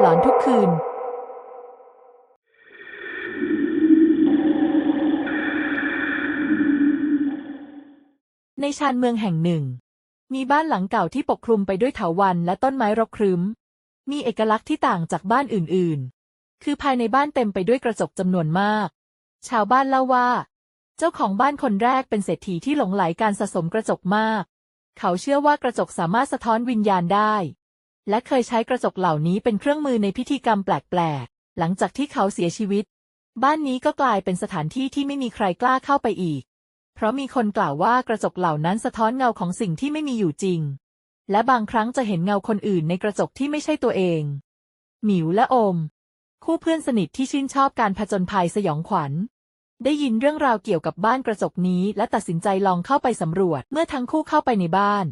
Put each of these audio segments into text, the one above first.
หลอนทุกคืน ในชานเมืองแห่งหนึ่ง มีบ้านหลังเก่าที่ปกคลุมไปด้วยเถาวัลย์และต้นไม้รกครึ้ม มีเอกลักษณ์ที่ต่างจากบ้านอื่นๆ คือภายในบ้านเต็มไปด้วยกระจกจำนวนมาก ชาวบ้านเล่าว่า เจ้าของบ้านคนแรกเป็นเศรษฐีที่หลงไหลการสะสมกระจกมาก เขาเชื่อว่ากระจกสามารถสะท้อนวิญญาณได้ และเคยใช้กระจกเหล่านี้เป็นเครื่องมือในพิธีกรรมแปลกๆ หลังจากที่เขาเสียชีวิต บ้านนี้ก็กลายเป็นสถานที่ที่ไม่มีใครกล้าเข้าไปอีก เพราะมีคนกล่าวว่ากระจกเหล่านั้นสะท้อนเงาของสิ่งที่ไม่มีอยู่จริง และบางครั้งจะเห็นเงาคนอื่นในกระจกที่ไม่ใช่ตัวเอง หมิวและโอม คู่เพื่อนสนิทที่ชื่นชอบการผจญภัยสยองขวัญได้ยินเรื่องราวเกี่ยวกับบ้านกระจกนี้และตัดสินใจลองเข้าไปสำรวจ เมื่อทั้งคู่เข้าไปในบ้าน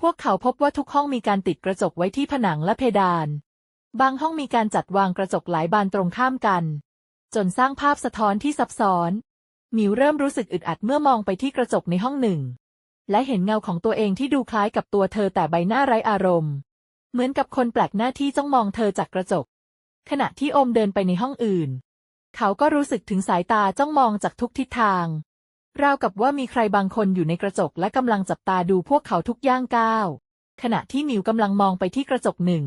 พวกเขาพบว่าทุกห้องมีการติดกระจกไว้ที่ผนังและเพดาน บางห้องมีการจัดวางกระจกหลายบานตรงข้ามกัน จนสร้างภาพสะท้อนที่ซับซ้อน มิวเริ่มรู้สึกอึดอัดเมื่อมองไปที่กระจกในห้องหนึ่ง และเห็นเงาของตัวเองที่ดูคล้ายกับตัวเธอแต่ใบหน้าไร้อารมณ์ เหมือนกับคนแปลกหน้าที่จ้องมองเธอจากกระจก ขณะที่อมเดินไปในห้องอื่น เขาก็รู้สึกถึงสายตาจ้องมองจากทุกทิศทาง ราวกับว่ามีใครบางคนอยู่ในกระจกและกำลังจับตาดูพวกเขาทุกย่างก้าว ขณะที่มิวกำลังมองไปที่กระจกหนึ่ง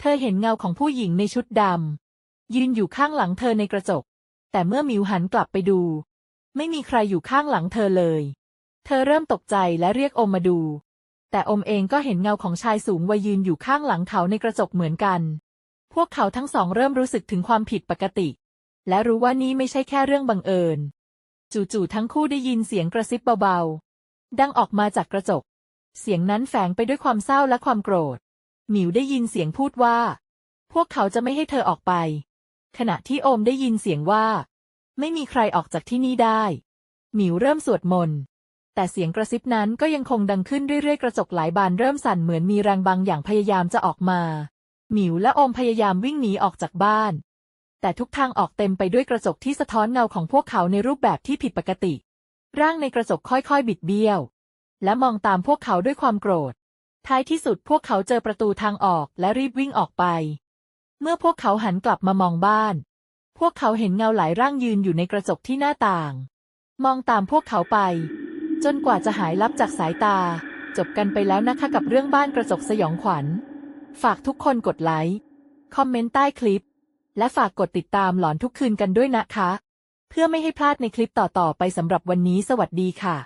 เธอเห็นเงาของผู้หญิงในชุดดำยืนอยู่ข้างหลังเธอในกระจก แต่เมื่อมิวหันกลับไปดู ไม่มีใครอยู่ข้างหลังเธอเลย เธอเริ่มตกใจและเรียกอมมาดู แต่อมเองก็เห็นเงาของชายสูงวัยยืนอยู่ข้างหลังเขาในกระจกเหมือนกัน พวกเขาทั้งสองเริ่มรู้สึกถึงความผิดปกติ และรู้ว่านี่ไม่ใช่แค่เรื่องบังเอิญ จู่ๆทั้งคู่ได้ยินเสียงกระซิบเบาๆ ดังออกมาจากกระจก เสียงนั้นแฝงไปด้วยความเศร้าและความโกรธ หมิวได้ยินเสียงพูดว่า พวกเขาจะไม่ให้เธอออกไป ขณะที่โอมได้ยินเสียงว่า ไม่มีใครออกจากที่นี่ได้ หมิวเริ่มสวดมนต์ แต่เสียงกระซิบนั้นก็ยังคงดังขึ้นเรื่อยๆ กระจกหลายบานเริ่มสั่นเหมือนมีแรงบางอย่างพยายามจะออกมา หมิวและโอมพยายามวิ่งหนีออกจากบ้าน แต่ทุกทางออกเต็มไปด้วยกระจกที่สะท้อนเงาของพวกเขาในรูปแบบที่ผิดปกติ ร่างในกระจกค่อยๆบิดเบี้ยว และมองตามพวกเขาด้วยความโกรธ ท้ายที่สุดพวกเขาเจอประตูทางออกและรีบวิ่งออกไป เมื่อพวกเขาหันกลับมามองบ้าน พวกเขาเห็นเงาหลายร่างยืนอยู่ในกระจกที่หน้าต่าง มองตามพวกเขาไป จนกว่าจะหายลับจากสายตา จบกันไปแล้วนะคะกับเรื่องบ้านกระจกสยองขวัญ ฝากทุกคนกดไลค์ คอมเมนต์ใต้คลิป และฝากกดติดตามหลอนทุกคืนกันด้วยนะคะ เพื่อไม่ให้พลาดในคลิปต่อๆไปสำหรับวันนี้สวัสดีค่ะ